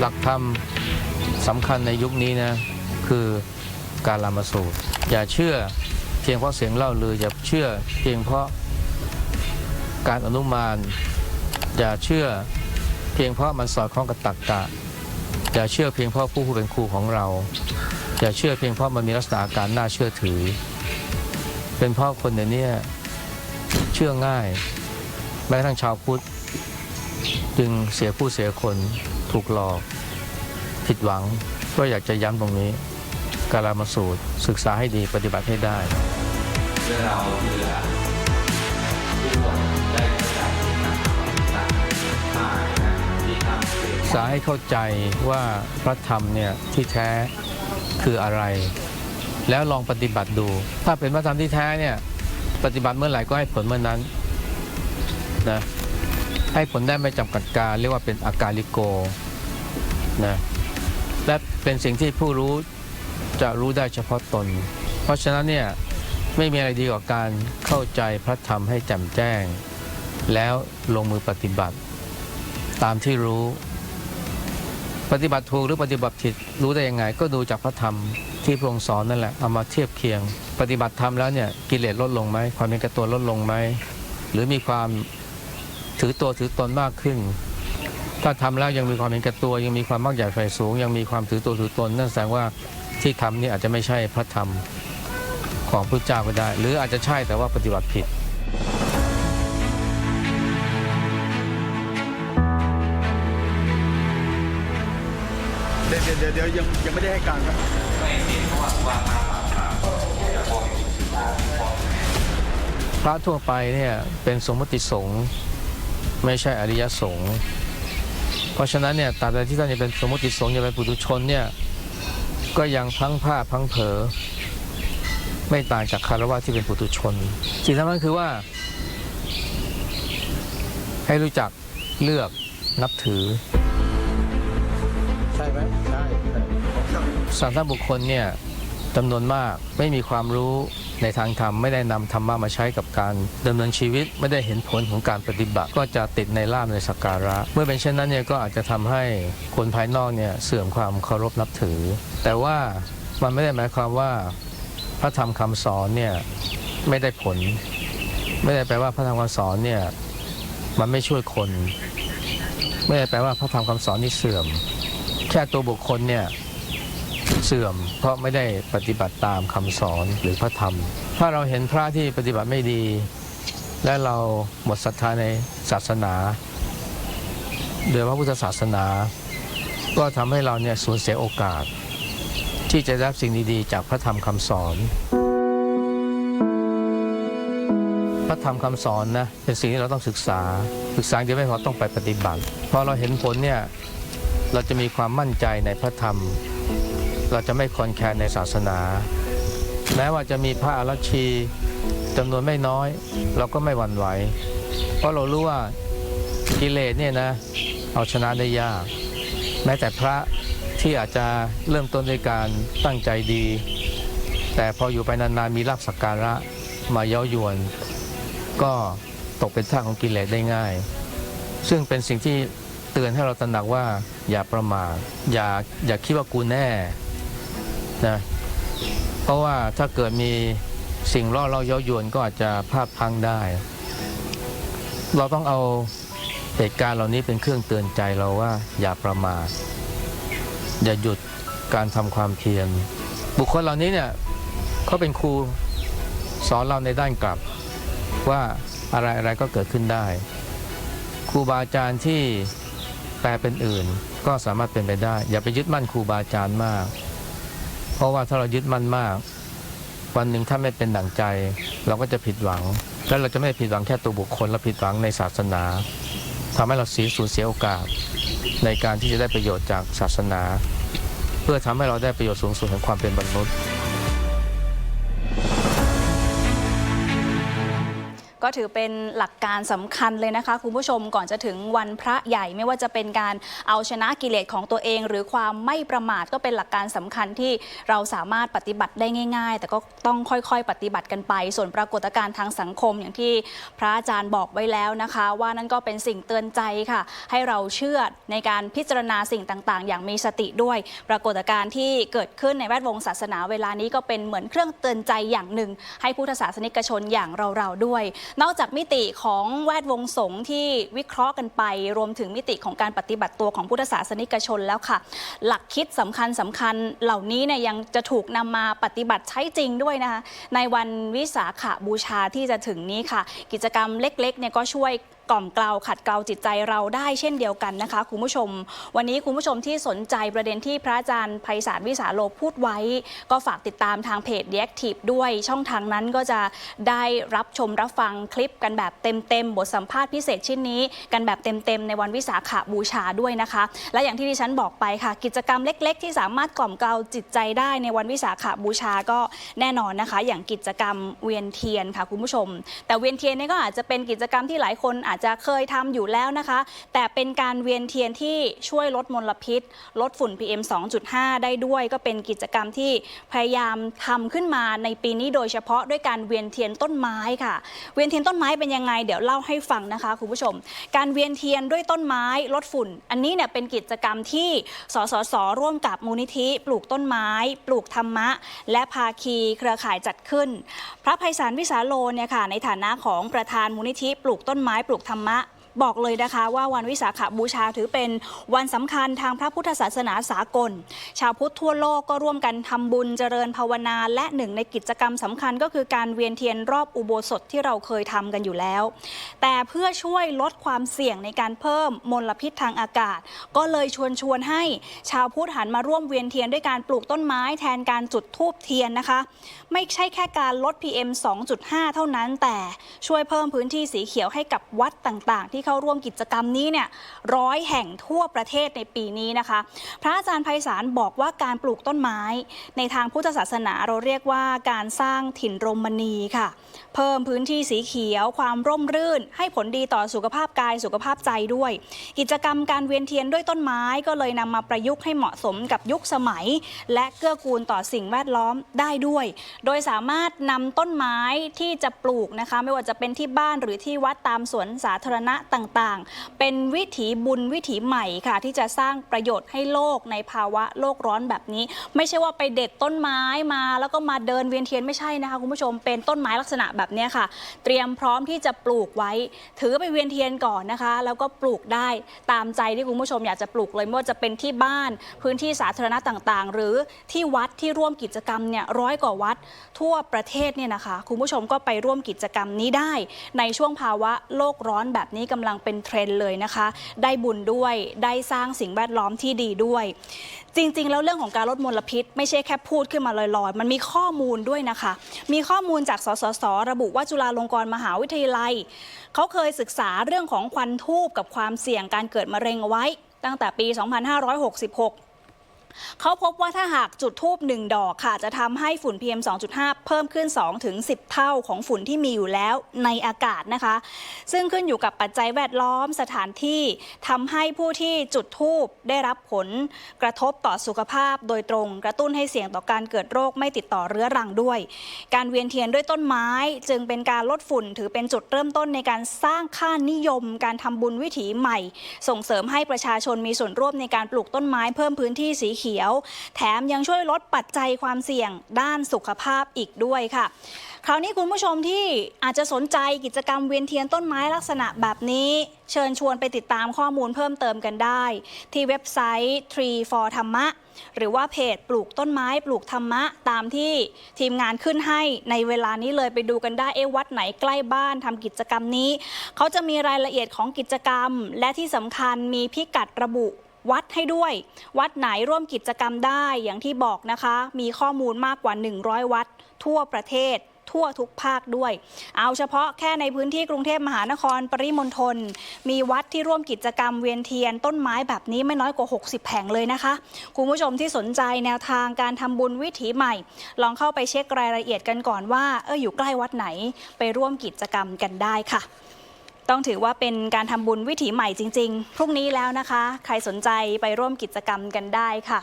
หลักธรรมสำคัญในยุคนี้นะคือการละมาสูตร อย่าเชื่อเพียงเพราะเสียงเล่าลืออย่าเชื่อเพียงเพราะการอนุมาน อย่าเชื่อเพียงเพราะมันสอดคล้องกับตรรกะอย่าเชื่อเพียงเพราะผู้ผู้เป็นครูของเรา อย่าเชื่อเพียงเพราะมันมีลักษณะอาการน่าเชื่อถือ เป็นเพราะคนเดี๋ยวนี้เชื่อง่าย แม้ทั่งชาวพุทธจึงเสียผู้เสียคน ถูกหลอก ผิดหวัง ก็อยากจะย้ำตรงนี้ การามาสูตร ศึกษาให้ดีปฏิบัติให้ได้เพื่อเราเพื่อผู้คนได้เข้าใจต่างๆมานะที่ทำเสียงศึกษาให้เข้าใจว่าพระธรรมเนี่ยที่แท้คืออะไร แล้วลองปฏิบัติดู ถ้าเป็นพระธรรมที่แท้เนี่ยปฏิบัติเมื่อไหร่ก็ให้ผลเมื่อนั้นนะ ให้ผลได้ไม่จำกัดการเรียกว่าเป็นอาการลิโกนะและเป็นสิ่งที่ผู้รู้จะรู้ได้เฉพาะตน เพราะฉะนั้นเนี่ยไม่มีอะไรดีกว่าการเข้าใจพระธรรมให้แจ่มแจ้ง แล้วลงมือปฏิบัติ ตามที่รู้ ปฏิบัติถูกหรือปฏิบัติผิดรู้ได้ยังไง ก็ดูจากพระธรรมที่พระองค์สอนนั่นแหละเอามาเทียบเคียง ปฏิบัติธรรมแล้วเนี่ยกิเลสลดลงไหมความเป็นแก่ตัวลดลงไหมหรือมีความ ถือตัวถือตนมากขึ้น ถ้าทำแล้วยังมีความเป็นแก่ตัว ยังมีความมากใหญ่ไฟสูง ยังมีความถือตัวถือตนนั่นแสดงว่าที่ทำนี่อาจจะไม่ใช่พระธรรมของพระเจ้าก็ได้ หรืออาจจะใช่แต่ว่าปฏิบัติผิดเดี๋ยวเดี๋ยวเดี๋ยวยังยังไม่ได้ให้การครับไม่เห็นเพราะว่าว่ามามาจะบอกอยู่พระทั่วไปเนี่ยเป็นสมมติสงฆ์ ไม่ใช่อริยสงฆ์เพราะฉะนั้นเนี่ยตราบใดที่ท่านยังเป็นสมมติสงฆ์ยังเป็นปุถุชนเนี่ยก็ยังพลังผ้าพลังเผลอไม่ต่างจากคารวะที่เป็นปุถุชนสิ่งสำคัญคือว่า ให้รู้จักเลือกนับถือ ใช่ไหมใช่ใช่สามท่านบุคคลเนี่ยจำนวนมากไม่มีความรู้ ในทางธรรมไม่ได้นำธรรมะมาใช้กับการดำเนินชีวิตไม่ได้เห็นผลของการปฏิบัติ ก็จะติดในลาบในสักการะ เมื่อเป็นเช่นนั้นเนี่ยก็อาจจะทำให้คนภายนอกเนี่ยเสื่อมความเคารพนับถือ แต่ว่ามันไม่ได้หมายความว่าพระธรรมคำสอนเนี่ยไม่ได้ผล ไม่ได้แปลว่าพระธรรมคำสอนเนี่ยมันไม่ช่วยคน ไม่ได้แปลว่าพระธรรมคำสอนนี่เสื่อม แค่ตัวบุคคลเนี่ย เสื่อม เพราะไม่ได้ปฏิบัติตามคำสอนหรือพระธรรม ถ้าเราเห็นพระที่ปฏิบัติไม่ดี และเราหมดศรัทธาในศาสนา โดยพระพุทธศาสนา ก็ทำให้เราเนี่ยสูญเสียโอกาส ที่จะได้รับสิ่งดีๆ จากพระธรรมคำสอน พระธรรมคำสอนนะเป็นสิ่งที่เราต้องศึกษา ศึกษาเดียวไม่พอต้องไปปฏิบัติพอเราเห็นผลเนี่ยเราจะมีความมั่นใจในพระธรรม เราจะไม่คลอนแคลนในศาสนา แม้ว่าจะมีพระอรชีจำนวนไม่น้อย เราก็ไม่หวั่นไหว เพราะเรารู้ว่ากิเลสเนี่ยนะเอาชนะได้ยาก แม้แต่พระที่อาจจะเริ่มต้นด้วยการตั้งใจดี แต่พออยู่ไปนานๆมีลาภสักการะมาเย้ายวน ก็ตกเป็นท่าของกิเลสได้ง่าย ซึ่งเป็นสิ่งที่เตือนให้เราตระหนักว่าอย่าประมาทอย่าอย่าคิดว่ากูแน่ นะเพราะว่าถ้าเกิดมีสิ่งล่อเราเย้ายวนก็อาจจะพลาดพังได้ เราต้องเอาเหตุการณ์เหล่านี้เป็นเครื่องเตือนใจเราว่าอย่าประมาทอย่าหยุดการทำความเพียรบุคคลเหล่านี้เนี่ยเขาเป็นครูสอนเราในด้านกลับว่าอะไรอะไรก็เกิดขึ้นได้ ครูบาอาจารย์ที่แปลเป็นอื่น ก็สามารถเป็นไปได้ อย่าไปยึดมั่นครูบาอาจารย์มาก เพราะว่าถ้าเรายึดมั่นมาก วันหนึ่งถ้าไม่เป็นดั่งใจ เราก็จะผิดหวัง และเราจะไม่ผิดหวังแค่ตัวบุคคลเราผิดหวังในศาสนาทำให้เราเสียสูญเสียโอกาส ในการที่จะได้ประโยชน์จากศาสนา เพื่อทำให้เราได้ประโยชน์สูงสุดของความเป็นมนุษย์ ก็ถือเป็นหลักการสำคัญเลยนะคะ คุณผู้ชมก่อนจะถึงวันพระใหญ่ไม่ว่าจะเป็นการเอาชนะกิเลสของตัวเอง หรือความไม่ประมาทก็เป็นหลักการสำคัญที่เราสามารถปฏิบัติได้ง่าย ๆ แต่ก็ต้องค่อยๆ ปฏิบัติกันไป ส่วนปรากฏการณ์ทางสังคมอย่างที่พระอาจารย์บอกไว้แล้วนะคะ ว่านั่นก็เป็นสิ่งเตือนใจค่ะ ให้เราเชื่อในการพิจารณาสิ่งต่างๆ อย่างมีสติด้วย ปรากฏการณ์ที่เกิดขึ้นในแวดวงศาสนาเวลานี้ก็เป็นเหมือนเครื่องเตือนใจอย่างหนึ่ง ให้พุทธศาสนิกชนอย่างเราๆด้วยนอกจากมิติของแวดวงสงฆ์ที่วิเคราะห์กันไป รวมถึงมิติของการปฏิบัติตัวของพุทธศาสนิกชนแล้วค่ะ หลักคิดสำคัญสำคัญเหล่านี้เนี่ยยังจะถูกนำมาปฏิบัติใช้จริงด้วยนะคะในวันวิสาขบูชาที่จะถึงนี้ค่ะ กิจกรรมเล็กๆเนี่ยก็ช่วย กล่อมเกลาขัดเกลาจิตใจเราได้เช่นเดียวกันนะคะคุณผู้ชม วันนี้คุณผู้ชมที่สนใจประเด็นที่พระอาจารย์ไพศาลวิสาโลพูดไว้ ก็ฝากติดตามทางเพจ The Active ด้วยช่องทางนั้นก็จะได้รับชมรับฟังคลิปกันแบบเต็มๆ บทสัมภาษณ์พิเศษชิ้นนี้ กันแบบเต็มๆ ในวันวิสาขบูชาด้วยนะคะ และอย่างที่ดิฉันบอกไปค่ะ กิจกรรมเล็ก ๆ ที่สามารถกล่อมเกลาจิตใจได้ในวันวิสาขบูชาก็แน่นอนนะคะ อย่างกิจกรรมเวียนเทียนค่ะคุณผู้ชม แต่เวียนเทียนนี่ก็อาจจะเป็นกิจกรรมที่หลายคนอาจจะเคยทำอยู่แล้วนะคะ แต่เป็นการเวียนเทียนที่ช่วยลดมลพิษ ลดฝุ่น PM 2.5 ได้ด้วย ก็เป็นกิจกรรมที่พยายามทำขึ้นมาในปีนี้โดยเฉพาะด้วยการเวียนเทียนต้นไม้ค่ะ เวียนเทียนต้นไม้เป็นยังไง เดี๋ยวเล่าให้ฟังนะคะคุณผู้ชม การเวียนเทียนด้วยต้นไม้ลดฝุ่น อันนี้เนี่ยเป็นกิจกรรมที่สสสร่วมกับมูลนิธิ ปลูกต้นไม้ ปลูกธรรมะ และภาคีเครือข่ายจัดขึ้น พระไพศาลวิสาโลเนี่ยค่ะในฐานะของประธานมูลนิธิ ปลูกต้นไม้ปลูกธรรมะ บอกเลยนะคะว่าวันวิสาขบูชาถือเป็นวันสำคัญทางพระพุทธศาสนาสากล ชาวพุทธทั่วโลกก็ร่วมกันทำบุญเจริญภาวนา และหนึ่งในกิจกรรมสำคัญก็คือการเวียนเทียนรอบอุโบสถที่เราเคยทำกันอยู่แล้ว แต่เพื่อช่วยลดความเสี่ยงในการเพิ่มมลพิษทางอากาศ ก็เลยชวนชวนให้ชาวพุทธหันมาร่วมเวียนเทียนด้วยการปลูกต้นไม้แทนการจุดธูปเทียนนะคะ ไม่ใช่แค่การลด PM 2.5 เท่านั้น แต่ช่วยเพิ่มพื้นที่สีเขียวให้กับวัดต่างๆ ที่เขาร่วมกิจกรรมนี้เนี่ยร้อยแห่งทั่วประเทศในปีนี้นะคะ พระอาจารย์ไพศาลบอกว่าการปลูกต้นไม้ ในทางพุทธศาสนาเราเรียกว่าการสร้างถิ่นรมณีค่ะ เพิ่มพื้นที่สีเขียว ความร่มรื่น ให้ผลดีต่อสุขภาพกายสุขภาพใจด้วย กิจกรรมการเวียนเทียนด้วยต้นไม้ก็เลยนำมาประยุกต์ให้เหมาะสมกับยุคสมัย และเกื้อกูลต่อสิ่งแวดล้อมได้ด้วย โดยสามารถนำต้นไม้ที่จะปลูกนะคะ ไม่ว่าจะเป็นที่บ้านหรือที่วัดตามสวนสาธารณะต่างๆ เป็นวิถีบุญวิถีใหม่ค่ะ ที่จะสร้างประโยชน์ให้โลกในภาวะโลกร้อนแบบนี้ ไม่ใช่ว่าไปเด็ดต้นไม้มา แล้วก็มาเดินเวียนเทียนไม่ใช่นะคะคุณผู้ชมเป็นต้นไม้ลักษณะแบบนี้ค่ะ เตรียมพร้อมที่จะปลูกไว้ ถือไปเวียนเทียนก่อนนะคะ แล้วก็ปลูกได้ตามใจที่คุณผู้ชมอยากจะปลูกเลยไม่ว่าจะเป็นที่บ้าน พื้นที่สาธารณะต่างๆ หรือที่วัดที่ร่วมกิจกรรมเนี่ยร้อยกว่าวัดทั่วประเทศเนี่ยนะคะ คุณผู้ชมก็ไปร่วมกิจกรรมนี้ได้ ในช่วงภาวะโลกร้อนแบบนี้กำลังเป็นเทรนด์เลยนะคะ ได้บุญด้วยได้สร้างสิ่งแวดล้อมที่ดีด้วย จริง ๆ แล้วเรื่องของการลดมลพิษ ไม่ใช่แค่พูดขึ้นมาลอยๆ มันมีข้อมูลด้วยนะคะ มีข้อมูลจากสสส ระบุว่าจุฬาลงกรณ์มหาวิทยาลัย เขาเคยศึกษาเรื่องของควันทูบกับความเสี่ยงการเกิดมะเร็งเอาไว้ ตั้งแต่ปี 2566 เขาพบว่าถ้าหากจุดทูบหนึ่งดอกค่ะ จะทำให้ฝุ่น PM 2.5 เพิ่มขึ้น 2 ถึง 10 เท่าของฝุ่นที่มีอยู่แล้วในอากาศนะคะ ซึ่งขึ้นอยู่กับปัจจัยแวดล้อมสถานที่ทำให้ผู้ที่จุดทูบได้รับผลกระทบต่อสุขภาพโดยตรง กระตุ้นให้เสี่ยงต่อการเกิดโรคไม่ติดต่อเรื้อรังด้วย การเวียนเทียนด้วยต้นไม้ จึงเป็นการลดฝุ่นถือเป็นจุดเริ่มต้นในการสร้างค่านิยม การทำบุญวิถีใหม่ ส่งเสริมให้ประชาชนมีส่วนร่วมในการปลูกต้นไม้เพิ่มพื้นที่สีเขียว แถมยังช่วยลดปัจจัยความเสี่ยงด้านสุขภาพอีกด้วยค่ะ คราวนี้คุณผู้ชมที่อาจจะสนใจกิจกรรมเวียนเทียนต้นไม้ลักษณะแบบนี้ เชิญชวนไปติดตามข้อมูลเพิ่มเติมกันได้ ที่เว็บไซต์ Tree for ธรรมะหรือว่าเพจปลูกต้นไม้ปลูกธรรมะ ตามที่ทีมงานขึ้นให้ในเวลานี้เลยไปดูกันได้เอะวัดไหนใกล้บ้านทำกิจกรรมนี้ เขาจะมีรายละเอียดของกิจกรรม และที่สำคัญมีพิกัดระบุ วัดให้ด้วย วัดไหนร่วมกิจกรรมได้อย่างที่บอกนะคะ มีข้อมูลมากกว่า 100 วัด ทั่วประเทศ ทั่วทุกภาคด้วย เอาเฉพาะแค่ในพื้นที่กรุงเทพมหานครปริมณฑลมีวัดที่ร่วมกิจกรรมเวียนเทียนต้นไม้แบบนี้ไม่น้อยกว่า 60แห่งเลยนะคะ คุณผู้ชมที่สนใจแนวทางการทำบุญวิถีใหม่ ลองเข้าไปเช็ครายละเอียดกันก่อนว่าเอออยู่ใกล้วัดไหนไปร่วมกิจกรรมกันได้ค่ะ ต้องถือว่าเป็นการทำบุญวิถีใหม่จริง ๆ พรุ่งนี้แล้วนะคะ ใครสนใจไปร่วมกิจกรรมกันได้ค่ะ